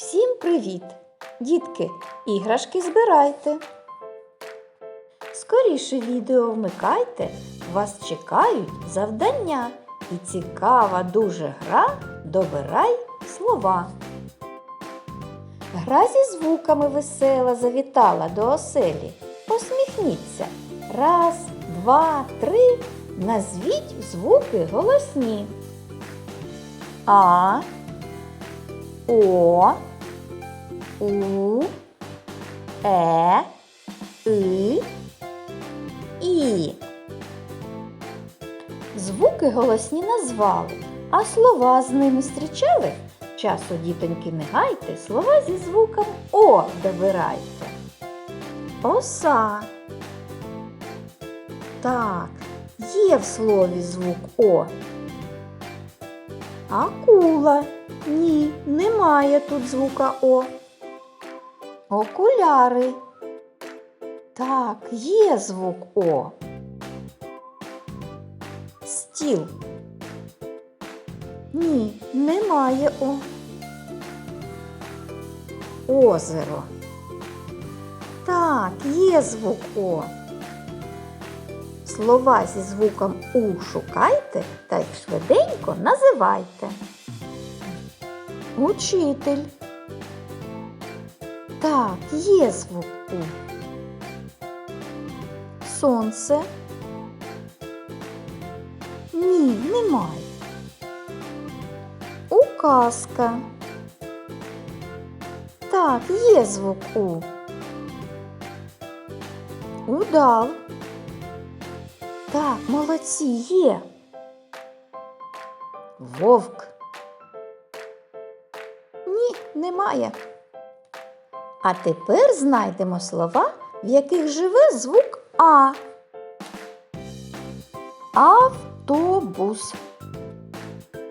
Всім привіт! Дітки, іграшки збирайте. Скоріше відео вмикайте, вас чекають завдання і цікава дуже гра Добирай слова. Гра зі звуками весела завітала до оселі. Посміхніться. Раз, два, три. Назвіть звуки голосні. А, О, У, Е, И, І. Звуки голосні назвали, а слова з ними зустрічали? Часу, дітоньки, не гайте, слова зі звуком О добирайте. Оса. Так, є в слові звук О. Акула. Ні, немає тут звука О. Окуляри. Так, є звук О. Стіл. Ні, немає О. Озеро. Так, є звук О. Слова зі звуком У шукайте та їх швиденько називайте. Учитель. Так, є звук У. Сонце. Ні, немає. Указка. Так, є звук У. Удав. Так, молодці є. Вовк. Ні, немає. А тепер знайдемо слова, в яких живе звук А. Автобус.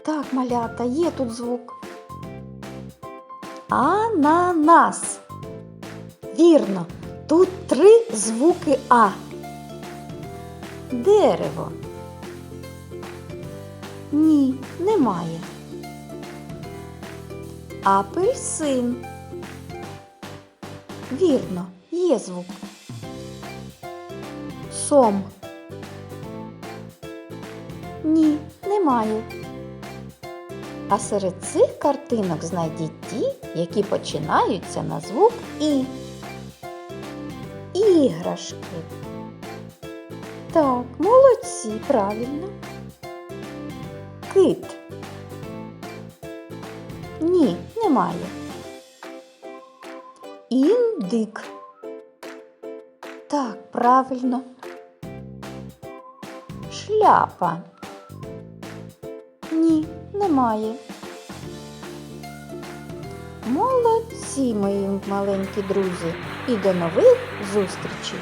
Так, малята, є тут звук. Ананас. Вірно, тут три звуки А. Дерево. Ні, немає. Апельсин. Вірно, є звук. Сом. Ні, немає. А серед цих картинок знайдіть ті, які починаються на звук І. Іграшки. Так, молодці, правильно. Кит. Ні, немає. Індик. Так, правильно. Шляпа. Ні, немає. Молодці, мої маленькі друзі, і до нових зустрічей!